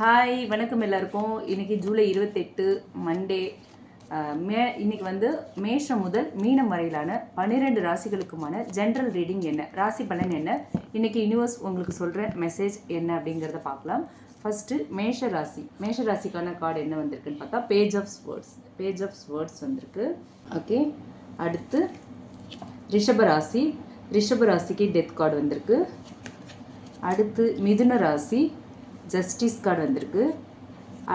Hi வணக்கம் எல்லாருக்கும். இன்னைக்கு ஜூலை இருபத்தெட்டு மண்டே மே இன்னைக்கு வந்து மேஷம் முதல் மீனம் வரையிலான பன்னிரெண்டு ராசிகளுக்குமான ஜென்ரல் ரீடிங் என்ன? ராசி பலன் என்ன? இன்னைக்கு யூனிவர்ஸ் உங்களுக்கு சொல்கிற மெசேஜ் என்ன அப்படிங்கிறத பார்க்கலாம். ஃபஸ்ட்டு மேஷ ராசி. மேஷ ராசிக்கான கார்டு என்ன வந்திருக்குன்னு பார்த்தா page of words page of words வந்திருக்கு. ஓகே அடுத்து ரிஷப ராசி. ரிஷப ராசிக்கு டெத் கார்டு வந்திருக்கு. அடுத்து மிதுன ராசி. ஜஸ்டிஸ் கார்டு வந்திருக்கு.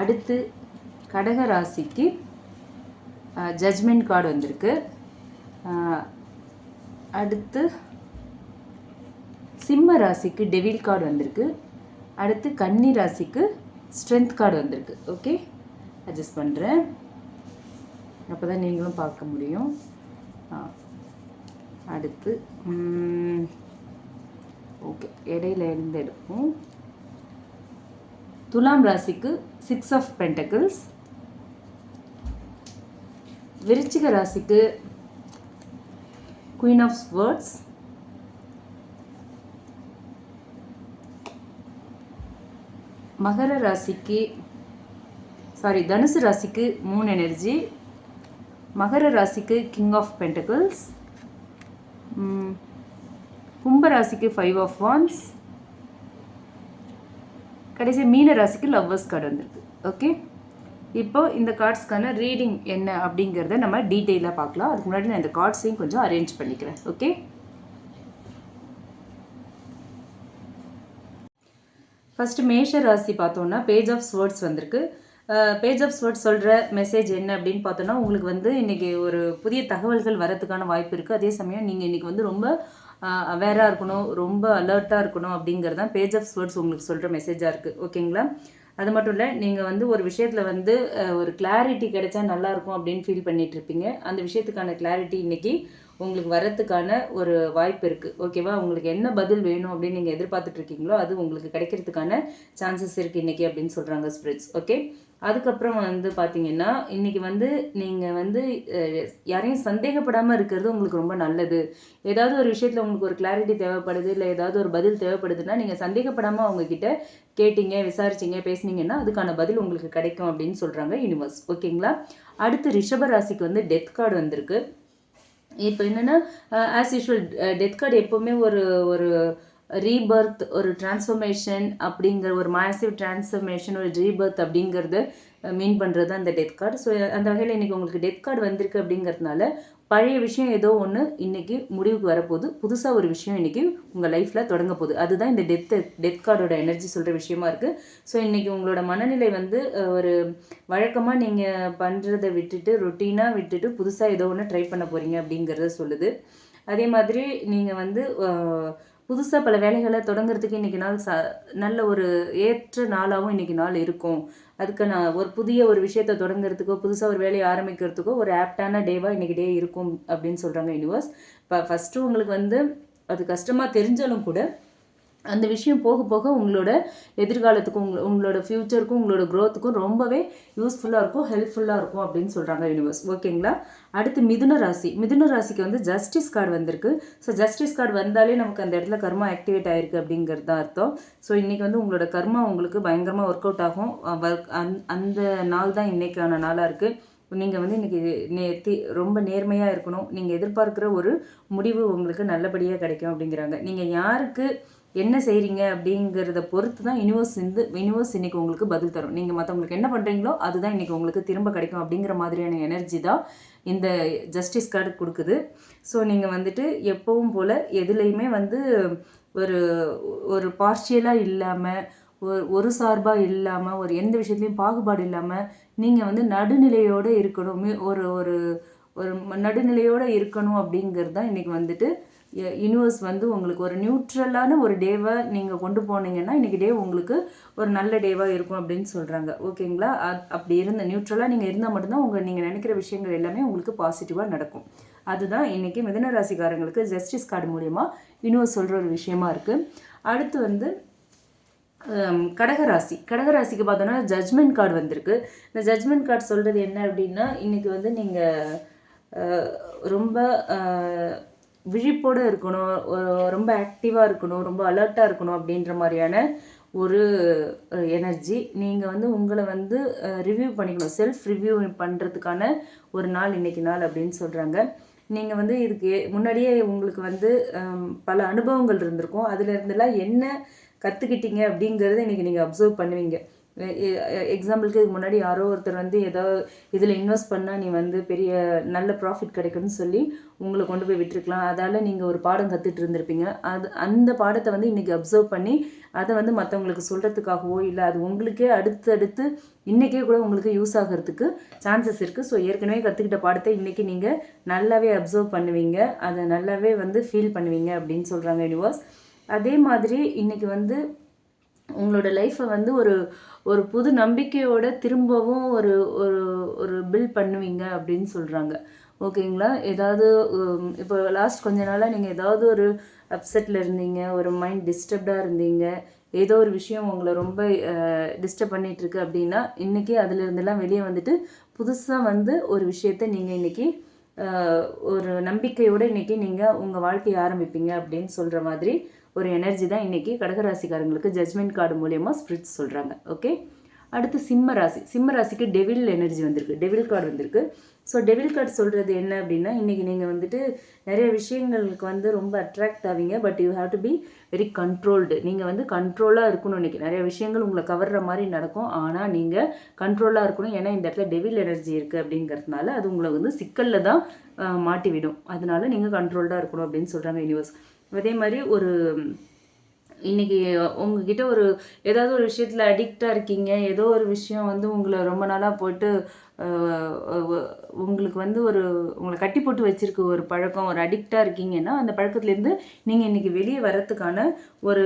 அடுத்து கடக ராசிக்கு ஜட்ஜ்மெண்ட் கார்டு வந்திருக்கு. அடுத்து சிம்ம ராசிக்கு டெவில் கார்டு வந்திருக்கு. அடுத்து கன்னி ராசிக்கு ஸ்ட்ரென்த் கார்டு வந்திருக்கு. ஓகே? அட்ஜஸ்ட் பண்ணுறேன் அப்போ தான் நீங்களும் பார்க்க முடியும். அடுத்து ஓகே. இடையில இருந்து எடுப்போம். துலாம் ராசிக்கு சிக்ஸ் ஆஃப் பென்டக்கிள்ஸ் விருச்சிக ராசிக்கு குயின் ஆஃப் வேர்ட்ஸ் மகர ராசிக்கு சாரி தனுசு ராசிக்கு மூன் எனர்ஜி மகர ராசிக்கு கிங் ஆஃப் பென்டக்கிள்ஸ் கும்ப ராசிக்கு ஃபைவ் ஆஃப் வான்ஸ் கடைசி மீன ராசிக்கு லவ்வர்ஸ் கார்டு வந்திருக்கு. ஓகே இப்போ இந்த கார்ட்ஸ்க்கான ரீடிங் என்ன அப்படிங்கிறத நம்ம டீட்டெயிலாக பார்க்கலாம். அதுக்கு முன்னாடி நான் இந்த கார்ட்ஸையும் கொஞ்சம் அரேஞ்ச் பண்ணிக்கிறேன். ஓகே ஃபஸ்ட்டு மேஷ ராசி பார்த்தோன்னா பேஜ் ஆஃப் ஸ்வேர்ட்ஸ் வந்திருக்கு. பேஜ் ஆஃப் ஸ்வேர்ட்ஸ் சொல்கிற மெசேஜ் என்ன அப்படின்னு பார்த்தோன்னா உங்களுக்கு வந்து இன்றைக்கி ஒரு புதிய தகவல்கள் வரதுக்கான வாய்ப்பு இருக்குது அதே சமயம் நீங்கள் இன்றைக்கி வந்து ரொம்ப அவேராக இருக்கணும் ரொம்ப அலர்ட்டாக இருக்கணும் அப்படிங்கிறது தான் பேஜ் ஆஃப் ஸ்வேர்ட்ஸ் உங்களுக்கு சொல்கிற மெசேஜாக இருக்குது ஓகேங்களா அது மட்டும் இல்லை நீங்கள் வந்து ஒரு விஷயத்தில் வந்து ஒரு கிளாரிட்டி கிடைச்சா நல்லாயிருக்கும் அப்படின்னு ஃபீல் பண்ணிட்டு இருப்பீங்க. அந்த விஷயத்துக்கான கிளாரிட்டி இன்னைக்கு உங்களுக்கு வரத்துக்கான ஒரு வாய்ப்பு இருக்குது ஓகேவா உங்களுக்கு என்ன பதில் வேணும் அப்படின்னு நீங்கள் எதிர்பார்த்துட்டு இருக்கீங்களோ அது உங்களுக்கு கிடைக்கிறதுக்கான சான்சஸ் இருக்குது இன்னைக்கு அப்படின்னு சொல்கிறாங்க ஸ்பிரிட்ஸ் ஓகே அதுக்கப்புறம் வந்து பார்த்தீங்கன்னா இன்னைக்கு வந்து நீங்கள் வந்து யாரையும் சந்தேகப்படாமல் இருக்கிறது உங்களுக்கு ரொம்ப நல்லது. ஏதாவது ஒரு விஷயத்தில் உங்களுக்கு ஒரு கிளாரிட்டி தேவைப்படுது இல்லை ஏதாவது ஒரு பதில் தேவைப்படுதுன்னா நீங்கள் சந்தேகப்படாமல் அவங்கக்கிட்ட கேட்டீங்க விசாரிச்சீங்க பேசுனீங்கன்னா அதுக்கான பதில் உங்களுக்கு கிடைக்கும் அப்படின்னு சொல்கிறாங்க யூனிவர்ஸ் ஓகேங்களா? அடுத்து ரிஷப ராசிக்கு வந்து டெத் கார்டு வந்திருக்கு. இப்போ என்னென்னா ஆஸ் யூஷுவல் டெத் கார்டு எப்போவுமே ஒரு ஒரு ரீபர்த் ஒரு டிரான்ஸ்ஃபர்மேஷன் அப்படிங்கிற ஒரு மாசிவ் டிரான்ஸ்ஃபர்மேஷன் ஒரு ரீபர்த் அப்படிங்கிறது மீன் பண்ணுறது தான் அந்த டெத் கார்டு ஸோ அந்த வகையில் இன்றைக்கி உங்களுக்கு டெத் கார்டு வந்திருக்கு அப்படிங்கிறதுனால பழைய விஷயம் ஏதோ ஒன்று இன்னைக்கு முடிவுக்கு வரப்போகுது. புதுசாக ஒரு விஷயம் இன்றைக்கி உங்கள் லைஃப்பில் தொடங்க போகுது. அதுதான் இந்த டெத்து டெத் கார்டோட எனர்ஜி சொல்கிற விஷயமா இருக்குது ஸோ இன்றைக்கி உங்களோட மனநிலை வந்து ஒரு வழக்கமாக நீங்கள் பண்ணுறதை விட்டுட்டு ரொட்டீனாக விட்டுட்டு புதுசாக ஏதோ ஒன்று ட்ரை பண்ண போகிறீங்க அப்படிங்கிறத சொல்லுது. அதே மாதிரி நீங்கள் வந்து புதுசாக பல வேலைகளை தொடங்குறதுக்கு இன்றைக்கி நாள் ச நல்ல ஒரு ஏற்ற நாளாகவும் இன்றைக்கி நாள் இருக்கும். அதுக்கு நான் ஒரு புதிய ஒரு விஷயத்தை தொடங்குறதுக்கோ புதுசாக ஒரு வேலையை ஆரம்பிக்கிறதுக்கோ ஒரு ஆப்டான டேவாக இன்றைக்கி டே இருக்கும் அப்படின்னு சொல்கிறாங்க யூனிவர்ஸ் இப்போ ஃபஸ்ட்டு உங்களுக்கு வந்து அது கஷ்டமாக தெரிஞ்சாலும் கூட அந்த விஷயம் போக போக உங்களோட எதிர்காலத்துக்கும் உங்க உங்களோட ஃப்யூச்சருக்கும் உங்களோட க்ரோத்துக்கும் ரொம்பவே யூஸ்ஃபுல்லாக இருக்கும் ஹெல்ப்ஃபுல்லாக இருக்கும் அப்படின்னு சொல்கிறாங்க யூனிவர்ஸ் ஓகேங்களா அடுத்து மிதுன ராசி. மிதுன ராசிக்கு வந்து ஜஸ்டிஸ் கார்டு வந்திருக்கு. ஸோ ஜஸ்டிஸ் கார்டு வந்தாலே நமக்கு அந்த இடத்துல கர்மா ஆக்டிவேட் ஆயிருக்கு அப்படிங்கிறது தான் அர்த்தம். ஸோ இன்றைக்கி வந்து உங்களோட கர்மா உங்களுக்கு பயங்கரமாக ஒர்க் அவுட் ஆகும் ஒர்க் அந் அந்த- நாள் தான் இன்றைக்கான நாளாக இருக்குது நீங்கள் வந்து இன்றைக்கி நேர்த்தி ரொம்ப நேர்மையாக இருக்கணும். நீங்கள் எதிர்பார்க்குற ஒரு முடிவு உங்களுக்கு நல்லபடியாக கிடைக்கும் அப்படிங்கிறாங்க. நீங்கள் யாருக்கு என்ன செய்கிறீங்க அப்படிங்கிறத பொறுத்து தான் யூனிவர்ஸ் இந்த யூனிவர்ஸ் இன்றைக்கி உங்களுக்கு பதில் தரும். நீங்கள் மற்றவங்களுக்கு என்ன பண்ணுறீங்களோ அதுதான் இன்னைக்கு உங்களுக்கு திரும்ப கிடைக்கும் அப்படிங்கிற மாதிரியான எனர்ஜி தான் இந்த ஜஸ்டிஸ் கார்டு கொடுக்குது. ஸோ நீங்கள் வந்துட்டு எப்பவும் போல் எதுலேயுமே வந்து ஒரு ஒரு பார்ஷியலாக இல்லாமல் ஒரு ஒரு சார்பாக இல்லாமல் ஒரு எந்த விஷயத்துலையும் பாகுபாடு இல்லாமல் நீங்கள் வந்து நடுநிலையோடு இருக்கணும். ஒரு ஒரு ஒரு நடுநிலையோடு இருக்கணும் அப்படிங்கிறது தான் இன்றைக்கி வந்துட்டு யூனிவர்ஸ் வந்து உங்களுக்கு ஒரு நியூட்ரலான ஒரு டேவை நீங்கள் கொண்டு போனீங்கன்னா இன்றைக்கி டே உங்களுக்கு ஒரு நல்ல டேவாக இருக்கும் அப்படின்னு சொல்கிறாங்க ஓகேங்களா? அத்- அப்படி இருந்த நியூட்ரலாக நீங்கள் இருந்தால் மட்டும்தான் உங்கள் நீங்கள் நினைக்கிற விஷயங்கள் எல்லாமே உங்களுக்கு பாசிட்டிவாக நடக்கும். அதுதான் இன்றைக்கி மிதன ராசிக்காரங்களுக்கு ஜஸ்டிஸ் கார்டு மூலிமா யூனிவர்ஸ் சொல்கிற ஒரு விஷயமா இருக்குது அடுத்து வந்து கடகராசி. கடகராசிக்கு பார்த்தோன்னா ஜட்ஜ்மெண்ட் கார்டு வந்திருக்கு. இந்த ஜட்ஜ்மெண்ட் கார்டு சொல்கிறது என்ன அப்படின்னா இன்றைக்கி வந்து நீங்கள் ரொம்ப விழிப்போடு இருக்கணும் ரொம்ப ஆக்டிவாக இருக்கணும் ரொம்ப அலர்ட்டாக இருக்கணும் அப்படின்ற மாதிரியான ஒரு எனர்ஜி நீங்கள் வந்து உங்களை வந்து ரிவ்யூ பண்ணிக்கணும். செல்ஃப் ரிவ்யூ பண்ணுறதுக்கான ஒரு நாள் இன்னைக்கு நாள் அப்படின்னு சொல்கிறாங்க நீங்கள் வந்து இதுக்கு முன்னாடியே உங்களுக்கு வந்து பல அனுபவங்கள் இருந்திருக்கும். அதில் இருந்தெல்லாம் என்ன கற்றுக்கிட்டீங்க அப்படிங்கிறத இன்றைக்கி நீங்கள் அப்சர்வ் பண்ணுவீங்க. எக்ஸாம்பிளுக்கு இதுக்கு முன்னாடி யாரோ ஒருத்தர் வந்து ஏதோ இதில் இன்வெஸ்ட் பண்ணால் நீ வந்து பெரிய நல்ல ப்ராஃபிட் கிடைக்கும்னு சொல்லி உங்களை கொண்டு போய் விட்டுருக்கலாம். அதால் நீங்கள் ஒரு பாடம் கற்றுட்டு இருந்திருப்பீங்க. அது அந்த பாடத்தை வந்து இன்றைக்கி அப்சர்வ் பண்ணி அதை வந்து மற்றவங்களுக்கு சொல்கிறதுக்காகவோ இல்லை அது உங்களுக்கே அடுத்து அடுத்து இன்றைக்கே கூட உங்களுக்கு யூஸ் ஆகிறதுக்கு சான்சஸ் இருக்குது ஸோ ஏற்கனவே கற்றுக்கிட்ட பாடத்தை இன்றைக்கி நீங்கள் நல்லாவே அப்சர்வ் பண்ணுவீங்க. அதை நல்லாவே வந்து ஃபீல் பண்ணுவீங்க அப்படின்னு சொல்கிறாங்க யூனிவர்ஸ் அதே மாதிரி இன்றைக்கி வந்து உங்களோட லைஃப்பை வந்து ஒரு ஒரு புது நம்பிக்கையோட திரும்பவும் ஒரு ஒரு ஒரு பில் பண்ணுவீங்க அப்படின்னு சொல்கிறாங்க ஓகேங்களா? ஏதாவது இப்போ லாஸ்ட் கொஞ்ச நாளாக நீங்கள் ஏதாவது ஒரு அப்செட்டில் இருந்தீங்க ஒரு மைண்ட் டிஸ்டர்ப்டாக இருந்தீங்க ஏதோ ஒரு விஷயம் உங்களை ரொம்ப டிஸ்டர்ப் பண்ணிகிட்ருக்கு அப்படின்னா இன்றைக்கி அதுலேருந்தெல்லாம் வெளியே வந்துட்டு புதுசாக வந்து ஒரு விஷயத்தை நீங்கள் இன்றைக்கி ஒரு நம்பிக்கையோடு இன்றைக்கி நீங்கள் உங்கள் வாழ்க்கையை ஆரம்பிப்பீங்க அப்படின்னு சொல்கிற மாதிரி ஒரு எனர்ஜி தான் இன்றைக்கி கடகராசிக்காரங்களுக்கு ஜட்மெண்ட் கார்டு மூலயமா ஸ்பிரிட்ஸ் சொல்கிறாங்க ஓகே அடுத்து சிம்ம ராசி. சிம்ம ராசிக்கு டெவில் எனர்ஜி வந்திருக்கு. டெவில் கார்டு வந்திருக்கு. ஸோ டெவில் கார்டு சொல்கிறது என்ன அப்படின்னா இன்றைக்கி நீங்கள் வந்துட்டு நிறைய விஷயங்களுக்கு வந்து ரொம்ப அட்ராக்ட் ஆவீங்க but you have to be very controlled நீங்கள் வந்து கண்ட்ரோலாக இருக்கணும் இன்றைக்கி நிறைய விஷயங்கள் உங்களை கவர்ற மாதிரி நடக்கும். ஆனால் நீங்கள் கண்ட்ரோலாக இருக்கணும். ஏன்னா இந்த இடத்துல டெவில் எனர்ஜி இருக்குது அப்படிங்கிறதுனால அது உங்களை வந்து சிக்கலில் தான் மாட்டி விடும் அதனால நீங்கள் கண்ட்ரோல்டாக இருக்கணும் அப்படின்னு சொல்கிறாங்க யூனிவர்ஸ் அதே மாதிரி ஒரு இன்றைக்கி உங்ககிட்ட ஒரு ஏதாவது ஒரு விஷயத்தில் அடிக்டாக இருக்கீங்க. ஏதோ ஒரு விஷயம் வந்து உங்களை ரொம்ப நாளாக போட்டு உங்களுக்கு வந்து ஒரு உங்களை கட்டி போட்டு வச்சுருக்க ஒரு பழக்கம் ஒரு அடிக்டாக இருக்கீங்கன்னா அந்த பழக்கத்துலேருந்து நீங்கள் இன்றைக்கி வெளியே வரத்துக்கான ஒரு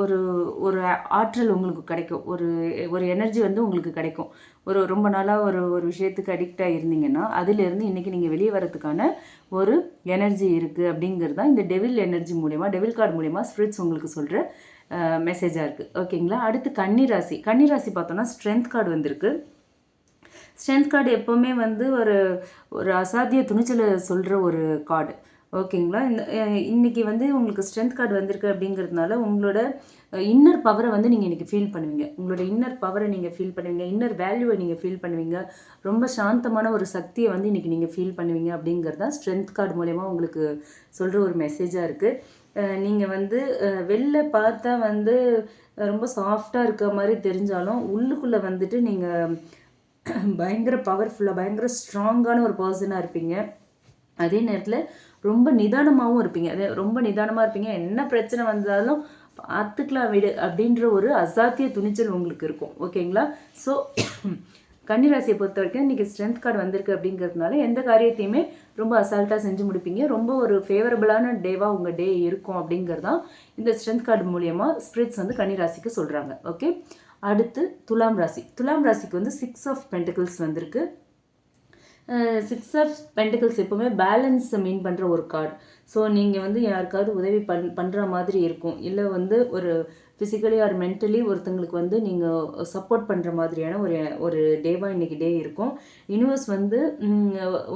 ஒரு ஒரு ஆற்றல் உங்களுக்கு கிடைக்கும். ஒரு ஒரு எனர்ஜி வந்து உங்களுக்கு கிடைக்கும். ஒரு ரொம்ப நாளாக ஒரு ஒரு விஷயத்துக்கு அடிக்டாக இருந்தீங்கன்னா அதுலேருந்து இன்றைக்கி நீங்கள் வெளியே வரத்துக்கான ஒரு எனர்ஜி இருக்குது அப்படிங்கிறது தான் இந்த டெவில் எனர்ஜி மூலயமா டெவில் கார்டு மூலயமா ஸ்பிரிட்ஸ் உங்களுக்கு சொல்கிற மெசேஜாக இருக்குது ஓகேங்களா அடுத்து கன்னிராசி. கன்னிராசி பார்த்தோன்னா ஸ்ட்ரென்த் கார்டு வந்திருக்கு. ஸ்ட்ரென்த் கார்டு எப்போவுமே வந்து ஒரு ஒரு அசாத்திய துணிச்சலை சொல்கிற ஒரு கார்டு ஓகேங்களா இந்த இன்றைக்கி வந்து உங்களுக்கு ஸ்ட்ரென்த் கார்டு வந்திருக்கு அப்படிங்கிறதுனால உங்களோட இன்னர் பவரை வந்து நீங்கள் இன்றைக்கி ஃபீல் பண்ணுவீங்க. உங்களோட இன்னர் பவரை நீங்கள் ஃபீல் பண்ணுவீங்க. இன்னர் வேல்யூவை நீங்கள் ஃபீல் பண்ணுவீங்க. ரொம்ப சாந்தமான ஒரு சக்தியை வந்து இன்றைக்கி நீங்கள் ஃபீல் பண்ணுவீங்க அப்படிங்கிறது தான் ஸ்ட்ரென்த் கார்டு மூலயமா உங்களுக்கு சொல்கிற ஒரு மெசேஜாக இருக்குது நீங்கள் வந்து வெளில பார்த்தா வந்து ரொம்ப சாஃப்டாக இருக்க மாதிரி தெரிஞ்சாலும் உள்ளுக்குள்ளே வந்துட்டு நீங்கள் பயங்கர பவர்ஃபுல்லாக பயங்கர ஸ்ட்ராங்கான ஒரு பர்சனாக இருப்பீங்க. அதே நேரத்தில் ரொம்ப நிதானமாகவும் இருப்பீங்க. அதே ரொம்ப நிதானமாக இருப்பீங்க. என்ன பிரச்சனை வந்தாலும் பார்த்துக்கலாம் விடு அப்படின்ற ஒரு அசாத்திய துணிச்சல் உங்களுக்கு இருக்கும். ஓகேங்களா? ஸோ கன்னிராசியை பொறுத்த வரைக்கும் இன்றைக்கி ஸ்ட்ரென்த் கார்டு வந்திருக்கு அப்படிங்கிறதுனால எந்த காரியத்தையுமே ரொம்ப அசால்ட்டாக செஞ்சு முடிப்பீங்க. ரொம்ப ஒரு ஃபேவரபிளான டேவாக உங்கள் டே இருக்கும் அப்படிங்கிறதான் இந்த ஸ்ட்ரென்த் கார்டு மூலியமாக ஸ்பிரிட்ஸ் வந்து கன்னிராசிக்கு சொல்கிறாங்க ஓகே அடுத்து துலாம் ராசி. துலாம் ராசிக்கு வந்து சிக்ஸ் ஆஃப் பென்டிகல்ஸ் வந்திருக்கு. சிக்ஸ் ஆஃப் பென்டிகல்ஸ் எப்போவுமே பேலன்ஸை மீன் பண்ணுற ஒரு கார்டு ஸோ நீங்கள் வந்து யாருக்காவது உதவி பண் பண்ணுற மாதிரி இருக்கும். இல்லை வந்து ஒரு ஃபிசிக்கலி ஆர் மென்டலி ஒருத்தங்களுக்கு வந்து நீங்கள் சப்போர்ட் பண்ணுற மாதிரியான ஒரு ஒரு டேவாக இன்றைக்கி டே இருக்கும். யூனிவர்ஸ் வந்து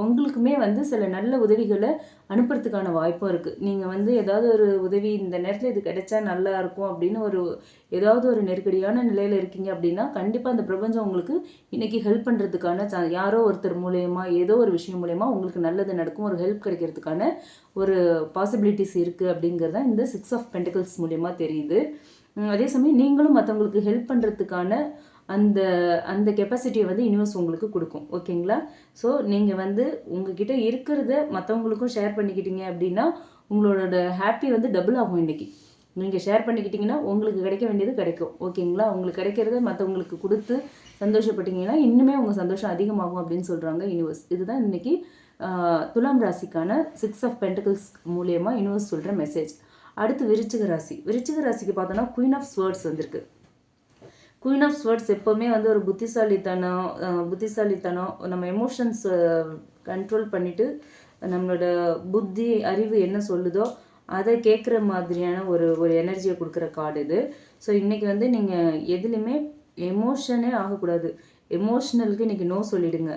உங்களுக்குமே வந்து சில நல்ல உதவிகளை அனுப்புறதுக்கான வாய்ப்பும் இருக்குது நீங்கள் வந்து ஏதாவது ஒரு உதவி இந்த நேரத்தில் இது கிடைச்சா நல்லா இருக்கும் அப்படின்னு ஒரு ஏதாவது ஒரு நெருக்கடியான நிலையில் இருக்கீங்க அப்படின்னா கண்டிப்பாக அந்த பிரபஞ்சம் உங்களுக்கு இன்றைக்கி ஹெல்ப் பண்ணுறதுக்கான சா யாரோ ஒருத்தர் மூலயமா ஏதோ ஒரு விஷயம் மூலயமா உங்களுக்கு நல்லது நடக்கும் ஒரு ஹெல்ப் கிடைக்கிறதுக்கான ஒரு பாசிபிலிட்டிஸ் இருக்குது அப்படிங்கிறது தான் இந்த சிக்ஸ் ஆஃப் பென்டிகல்ஸ் மூலயமா தெரியுது. அதே சமயம் நீங்களும் மற்றவங்களுக்கு ஹெல்ப் பண்ணுறதுக்கான அந்த அந்த கெப்பாசிட்டியை வந்து யூனிவர்ஸ் உங்களுக்கு கொடுக்கும். ஓகேங்களா? ஸோ நீங்கள் வந்து உங்ககிட்ட இருக்கிறத மற்றவங்களுக்கும் ஷேர் பண்ணிக்கிட்டீங்க அப்படின்னா உங்களோட ஹாப்பி வந்து டபுள் ஆகும் இன்றைக்கி நீங்கள் ஷேர் பண்ணிக்கிட்டிங்கன்னா உங்களுக்கு கிடைக்க வேண்டியது கிடைக்கும். ஓகேங்களா? உங்களுக்கு கிடைக்கிறத மற்றவங்களுக்கு கொடுத்து சந்தோஷப்பட்டீங்கன்னா இன்னுமே உங்கள் சந்தோஷம் அதிகமாகும் அப்படின்னு சொல்கிறாங்க யூனிவர்ஸ் இதுதான் இன்னைக்கு துலாம் ராசிக்கான சிக்ஸ் ஆஃப் பென்டிகல்ஸ் மூலியமாக யூனிவர்ஸ் சொல்கிற மெசேஜ் அடுத்து விருச்சிக ராசி. விருச்சிக ராசிக்கு பார்த்தோன்னா குயின் ஆஃப் ஸ்வேர்ட்ஸ் வந்திருக்கு. குயின் ஆஃப் ஸ்வேர்ட்ஸ் எப்போவுமே வந்து ஒரு புத்திசாலித்தனம் புத்திசாலித்தனம் நம்ம எமோஷன்ஸ் கண்ட்ரோல் பண்ணிவிட்டு நம்மளோட புத்தி அறிவு என்ன சொல்லுதோ அதை கேட்குற மாதிரியான ஒரு ஒரு எனர்ஜியை கொடுக்குற கார்டு இது. ஸோ இன்றைக்கி வந்து நீங்கள் எதுலேயுமே எமோஷனே ஆகக்கூடாது. எமோஷ்னலுக்கு இன்றைக்கி நோ சொல்லிடுங்க.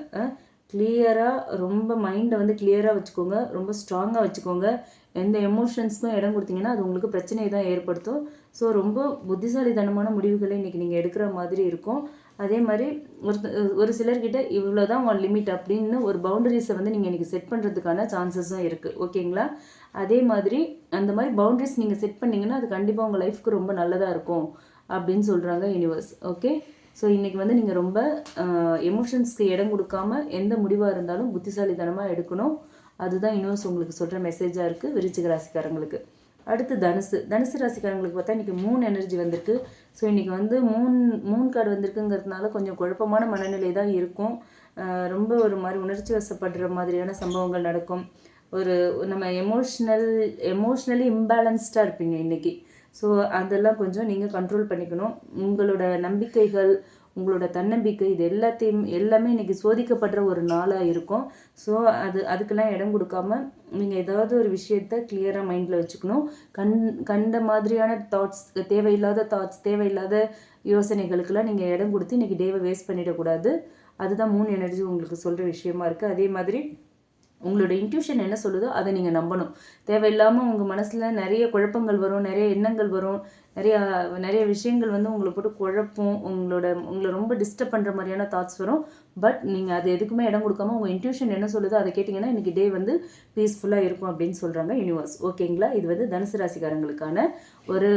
கிளியராக ரொம்ப மைண்டை வந்து கிளியராக வச்சுக்கோங்க. ரொம்ப ஸ்ட்ராங்காக வச்சுக்கோங்க. எந்த எமோஷன்ஸ்க்கும் இடம் கொடுத்தீங்கன்னா அது உங்களுக்கு பிரச்சனையை தான் ஏற்படுத்தும். ஸோ ரொம்ப புத்திசாலித்தனமான முடிவுகளை இன்றைக்கி நீங்கள் எடுக்கிற மாதிரி இருக்கும். அதே மாதிரி ஒரு ஒரு சிலர்கிட்ட இவ்வளோ தான் உன் லிமிட் அப்படின்னு ஒரு பவுண்டரிஸை வந்து நீங்கள் இன்றைக்கி செட் பண்ணுறதுக்கான சான்சஸும் இருக்குது ஓகேங்களா அதே மாதிரி அந்த மாதிரி பவுண்டரிஸ் நீங்கள் செட் பண்ணிங்கன்னா அது கண்டிப்பாக உங்கள் லைஃப்க்கு ரொம்ப நல்லதாக இருக்கும் அப்படின்னு சொல்கிறாங்க யூனிவர்ஸ் ஓகே ஸோ இன்றைக்கி வந்து நீங்கள் ரொம்ப எமோஷன்ஸ்க்கு இடம் கொடுக்காம எந்த முடிவாக இருந்தாலும் புத்திசாலித்தனமாக எடுக்கணும். அதுதான் யூனிவர்ஸ் உங்களுக்கு சொல்கிற மெசேஜாக இருக்குது விருச்சிக ராசிக்காரங்களுக்கு. அடுத்து தனுசு. தனுசு ராசிக்காரங்களுக்கு பார்த்தா இன்றைக்கி மூணு எனர்ஜி வந்திருக்கு. ஸோ இன்றைக்கி வந்து மூன் மூன் கார்டு வந்திருக்குங்கிறதுனால கொஞ்சம் குழப்பமான மனநிலை தான் இருக்கும். ரொம்ப ஒரு மாதிரி உணர்ச்சி வசப்படுற மாதிரியான சம்பவங்கள் நடக்கும். ஒரு நம்ம எமோஷ்னல் எமோஷ்னலி இம்பேலன்ஸ்டாக இருப்பீங்க இன்றைக்கி ஸோ அதெல்லாம் கொஞ்சம் நீங்கள் கண்ட்ரோல் பண்ணிக்கணும். உங்களோட நம்பிக்கைகள் உங்களோட தன்னம்பிக்கை இது எல்லாத்தையும் எல்லாமே இன்றைக்கி சோதிக்கப்படுற ஒரு நாளாக இருக்கும். ஸோ அது அதுக்கெல்லாம் இடம் கொடுக்காம நீங்கள் ஏதாவது ஒரு விஷயத்த கிளியராக மைண்டில் வச்சுக்கணும். கண் கண்ட மாதிரியான தாட்ஸ் தேவையில்லாத தாட்ஸ் தேவையில்லாத யோசனைகளுக்கெல்லாம் நீங்கள் இடம் கொடுத்து இன்றைக்கி டேவை வேஸ்ட் பண்ணிடக்கூடாது. அதுதான் மூணு எனர்ஜி உங்களுக்கு சொல்கிற விஷயமா இருக்குது அதே மாதிரி உங்களோட இன்ட்யூஷன் என்ன சொல்லுதோ அதை நீங்கள் நம்பணும். தேவையில்லாமல் உங்கள் மனசில் நிறைய குழப்பங்கள் வரும் நிறைய எண்ணங்கள் வரும் நிறையா நிறைய விஷயங்கள் வந்து உங்களை போட்டு குழப்பும் உங்களோட உங்களை ரொம்ப டிஸ்டர்ப் பண்ணுற மாதிரியான தாட்ஸ் வரும். பட் நீங்கள் அது எதுக்குமே இடம் கொடுக்காம உங்கள் இன்ட்யூஷன் என்ன சொல்லுதோ அதை கேட்டிங்கன்னா இன்றைக்கி டே வந்து பீஸ்ஃபுல்லாக இருக்கும் அப்படின்னு சொல்கிறாங்க யூனிவர்ஸ் ஓகேங்களா இது வந்து தனுசு ராசிக்காரங்களுக்கான ஒரு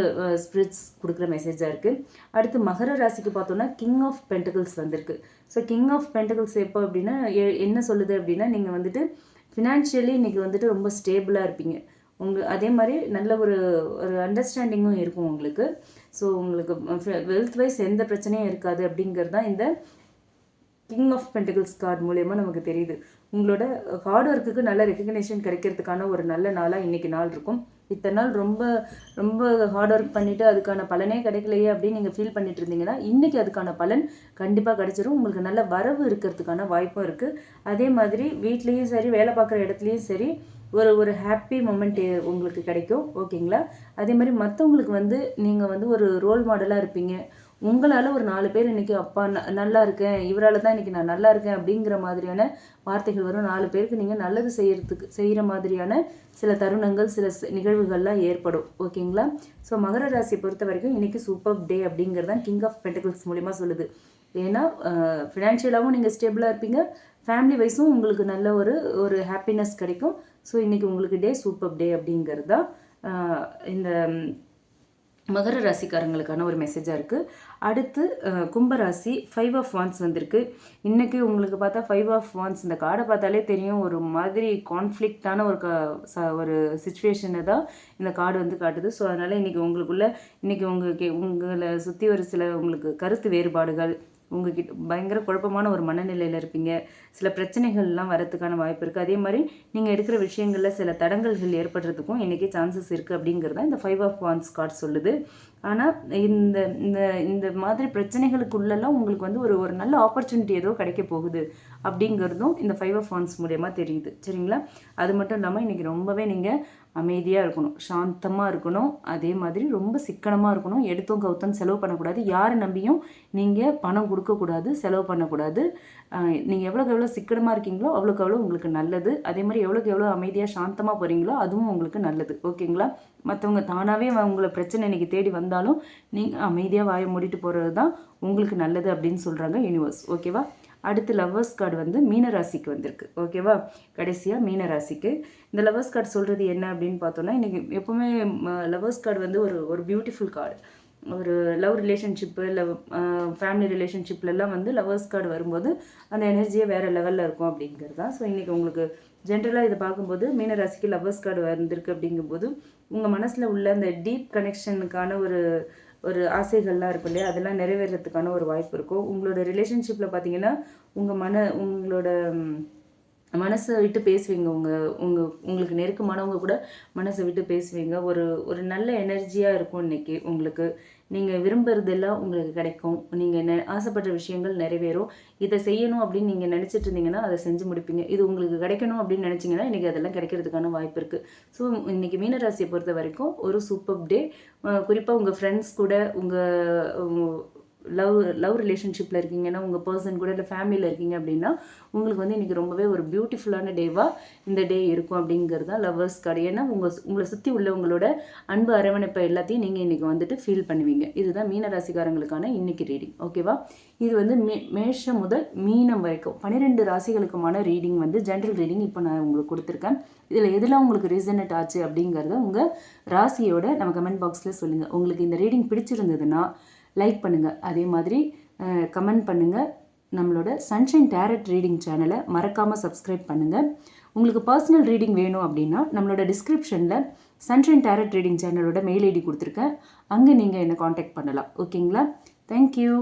ஸ்பிரிட்ஸ் கொடுக்குற மெசேஜாக இருக்குது அடுத்து மகர ராசிக்கு பார்த்தோன்னா கிங் ஆஃப் பென்டகிள்ஸ் வந்திருக்கு. ஸோ கிங் ஆஃப் பென்டகல்ஸ் எப்போ அப்படின்னா என்ன சொல்லுது அப்படின்னா நீங்கள் வந்துட்டு ஃபினான்ஷியலி இன்றைக்கி வந்துட்டு ரொம்ப ஸ்டேபிளாக இருப்பீங்க. உங்கள் அதே மாதிரி நல்ல ஒரு ஒரு அண்டர்ஸ்டாண்டிங்கும் இருக்கும் உங்களுக்கு. ஸோ உங்களுக்கு வெல்த் வைஸ் எந்த பிரச்சனையும் இருக்காது அப்படிங்கிறது தான் இந்த கிங் ஆஃப் பென்டிகல்ஸ் கார்டு மூலயமா நமக்கு தெரியுது. உங்களோட ஹார்ட் ஒர்க்குக்கு நல்ல ரெக்கக்னேஷன் கிடைக்கிறதுக்கான ஒரு நல்ல நாளாக இன்றைக்கி நாள் இருக்கும். இத்தனை நாள் ரொம்ப ரொம்ப ஹார்ட் ஒர்க் பண்ணிவிட்டு அதுக்கான பலனே கிடைக்கலையே அப்படின்னு நீங்கள் ஃபீல் பண்ணிட்டு இருந்தீங்கன்னா இன்றைக்கி அதுக்கான பலன் கண்டிப்பாக கிடைச்சிரும். உங்களுக்கு நல்ல வரவு இருக்கிறதுக்கான வாய்ப்பும் இருக்குது அதே மாதிரி வீட்லேயும் சரி வேலை பார்க்குற இடத்துலையும் சரி ஒரு ஒரு ஹாப்பி மூமெண்ட் உங்களுக்கு கிடைக்கும். ஓகேங்களா அதே மாதிரி மற்றவங்களுக்கு வந்து நீங்கள் வந்து ஒரு ரோல் மாடலாக இருப்பீங்க. உங்களால் ஒரு நாலு பேர் இன்றைக்கி அப்பா ந நல்லா இருக்கேன். இவரால் தான் இன்றைக்கி நான் நல்லா இருக்கேன். அப்படிங்கிற மாதிரியான வார்த்தைகள் வரும். நாலு பேருக்கு நீங்கள் நல்லது செய்கிறதுக்கு செய்கிற மாதிரியான சில தருணங்கள் சில நிகழ்வுகள்லாம் ஏற்படும். ஓகேங்களா? ஸோ மகர ராசியை பொறுத்த வரைக்கும் இன்றைக்கி சூப்பர் டே அப்படிங்கிறது தான் கிங் ஆஃப் பென்டகிள்ஸ் மூலிமா சொல்லுது. ஏன்னா ஃபினான்ஷியலாகவும் நீங்கள் ஸ்டேபிளாக இருப்பீங்க. ஃபேமிலி வைஸும் உங்களுக்கு நல்ல ஒரு ஒரு ஹாப்பினஸ் கிடைக்கும். ஸோ இன்றைக்கி உங்களுக்கு டே சூப்பர் டே அப்படிங்கிறது தான் இந்த மகர ராசிக்காரங்களுக்கான ஒரு மெசேஜாக இருக்குது அடுத்து கும்பராசி ஃபைவ் ஆஃப் வான்ஸ் வந்திருக்கு. இன்றைக்கி உங்களுக்கு பார்த்தா ஃபைவ் ஆஃப் வான்ஸ் இந்த கார்டை பார்த்தாலே தெரியும். ஒரு மாதிரி கான்ஃப்ளிக்டான ஒரு க ச ஒரு சுச்சுவேஷனை தான் இந்த கார்டு வந்து காட்டுது. ஸோ அதனால் இன்றைக்கி உங்களுக்குள்ள இன்றைக்கி உங்களுக்கு உங்களை சுற்றி ஒரு சில உங்களுக்கு கருத்து வேறுபாடுகள் உங்ககிட்ட பயங்கர குழப்பமான ஒரு மனநிலையில் இருப்பீங்க. சில பிரச்சனைகள்லாம் வரத்துக்கான வாய்ப்பு இருக்குது அதே மாதிரி நீங்கள் எடுக்கிற விஷயங்களில் சில தடங்கல்கள் ஏற்படுறதுக்கும் இன்றைக்கி சான்சஸ் இருக்குது அப்படிங்கிறது தான் இந்த ஃபைவ் ஆஃப் வான்ஸ் கார்டு சொல்லுது. ஆனால் இந்த இந்த இந்த மாதிரி பிரச்சனைகளுக்குள்ளெல்லாம் உங்களுக்கு வந்து ஒரு ஒரு நல்ல ஆப்பர்ச்சுனிட்டி ஏதோ கிடைக்க போகுது அப்படிங்கிறதும் இந்த ஃபைவ் ஆஃப் வான்ஸ் மூலயமா தெரியுது. சரிங்களா? அது மட்டும் இல்லாமல் இன்றைக்கி ரொம்பவே நீங்கள் அமைதியாக இருக்கணும் சாந்தமாக இருக்கணும். அதே மாதிரி ரொம்ப சிக்கனமாக இருக்கணும். எடுத்தோம் கவுத்தம் செலவு பண்ணக்கூடாது. யாரை நம்பியும் நீங்கள் பணம் கொடுக்கக்கூடாது செலவு பண்ணக்கூடாது. நீங்கள் எவ்வளோக்கு எவ்வளோ சிக்கனமாக இருக்கீங்களோ அவ்வளோக்கு அவ்வளோ உங்களுக்கு நல்லது. அதே மாதிரி எவ்வளோக்கு எவ்வளோ அமைதியாக சாந்தமாக போகிறீங்களோ அதுவும் உங்களுக்கு நல்லது. ஓகேங்களா? மற்றவங்க தானாகவே உங்களை பிரச்சனை இன்னைக்கு தேடி வந்தாலும் நீங்கள் அமைதியாக வாயை மூடிட்டு போகிறது தான் உங்களுக்கு நல்லது அப்படின்னு சொல்கிறாங்க யூனிவர்ஸ் ஓகேவா? அடுத்து லவ்வர்ஸ் கார்டு வந்து மீனராசிக்கு வந்திருக்கு. ஓகேவா கடைசியாக மீனராசிக்கு. இந்த லவ்வர்ஸ் கார்டு சொல்கிறது என்ன அப்படின்னு பார்த்தோன்னா இன்றைக்கி எப்போவுமே லவ்வர்ஸ் கார்டு வந்து ஒரு ஒரு பியூட்டிஃபுல் கார்டு ஒரு லவ் ரிலேஷன்ஷிப்பு லவ் ஃபேமிலி ரிலேஷன்ஷிப்லலாம் வந்து லவ்வர்ஸ் கார்டு வரும்போது அந்த எனர்ஜியே வேறு லெவலில் இருக்கும் அப்படிங்கிறது தான். ஸோ இன்றைக்கி உங்களுக்கு ஜென்ரலாக இதை பார்க்கும்போது மீனராசிக்கு லவ்வர்ஸ் கார்டு வந்திருக்கு அப்படிங்கும்போது உங்கள் மனசில் உள்ள அந்த டீப் கனெக்ஷனுக்கான ஒரு ஒரு ஆசைகள்லாம் இருக்கும் இல்லையா? அதெல்லாம் நிறைவேறதுக்கான ஒரு வாய்ப்பு இருக்கும். உங்களோட ரிலேஷன்ஷிப்பில் பார்த்தீங்கன்னா உங்கள் மன உங்களோட மனசை விட்டு பேசுவீங்க. உங்கள் உங்கள் உங்களுக்கு நெருக்கமானவங்க கூட மனசை விட்டு பேசுவீங்க. ஒரு ஒரு நல்ல எனர்ஜியாக இருக்கும் இன்னைக்கு உங்களுக்கு. நீங்கள் விரும்புறதெல்லாம் உங்களுக்கு கிடைக்கும். நீங்கள் நெ ஆசைப்படுற விஷயங்கள் நிறைவேறும். இதை செய்யணும் அப்படின்னு நீங்கள் நினச்சிட்டு இருந்தீங்கன்னா அதை செஞ்சு முடிப்பீங்க. இது உங்களுக்கு கிடைக்கணும் அப்படின்னு நினச்சிங்கன்னா இன்றைக்கி அதெல்லாம் கிடைக்கிறதுக்கான வாய்ப்பு இருக்குது ஸோ இன்றைக்கி மீனராசியை பொறுத்த வரைக்கும் ஒரு சூப்பர் டே குறிப்பாக உங்கள் ஃப்ரெண்ட்ஸ் கூட உங்கள் லவ் லவ் ரிலேஷன்ஷிப்பில் இருக்கீங்கன்னா உங்கள் பர்சன் கூட இல்லை ஃபேமிலியில் இருக்கீங்க அப்படின்னா உங்களுக்கு வந்து இன்றைக்கி ரொம்பவே ஒரு பியூட்டிஃபுல்லான டேவாக இந்த டே இருக்கும் அப்படிங்கிறது தான் லவ்வர்ஸ் கார்டு ஏன்னா உங்கள் உங்களை சுற்றி உள்ளவங்களோட அன்பு அரவணைப்பை எல்லாத்தையும் நீங்கள் இன்றைக்கி வந்துட்டு ஃபீல் பண்ணுவீங்க. இதுதான் மீன ராசிக்காரங்களுக்கான இன்னைக்கு ரீடிங் ஓகேவா இது வந்து மே மேஷம் முதல் மீனம் வரைக்கும் பன்னிரெண்டு ராசிகளுக்குமான ரீடிங் வந்து ஜென்ரல் ரீடிங் இப்போ நான் உங்களுக்கு கொடுத்துருக்கேன். இதில் எதெல்லாம் உங்களுக்கு ரீசனட் ஆச்சு அப்படிங்கிறத உங்கள் ராசியோட நம்ம கமெண்ட் பாக்ஸில் சொல்லுங்கள் உங்களுக்கு இந்த ரீடிங் பிடிச்சிருந்ததுன்னா லைக் பண்ணுங்கள் அதே மாதிரி கமெண்ட் பண்ணுங்கள் நம்மளோட சன்ஷைன் டேரட் ரீடிங் சேனலை மறக்காமல் சப்ஸ்கிரைப் பண்ணுங்கள் உங்களுக்கு பர்சனல் ரீடிங் வேணும் அப்படின்னா நம்மளோட டிஸ்கிரிப்ஷனில் சன்ஷைன் டேரட் ரீடிங் சேனலோட மெயில் ஐடி கொடுத்துருக்கேன். அங்கே நீங்கள் என்னை காண்டாக்ட் பண்ணலாம். ஓகேங்களா தேங்க்யூ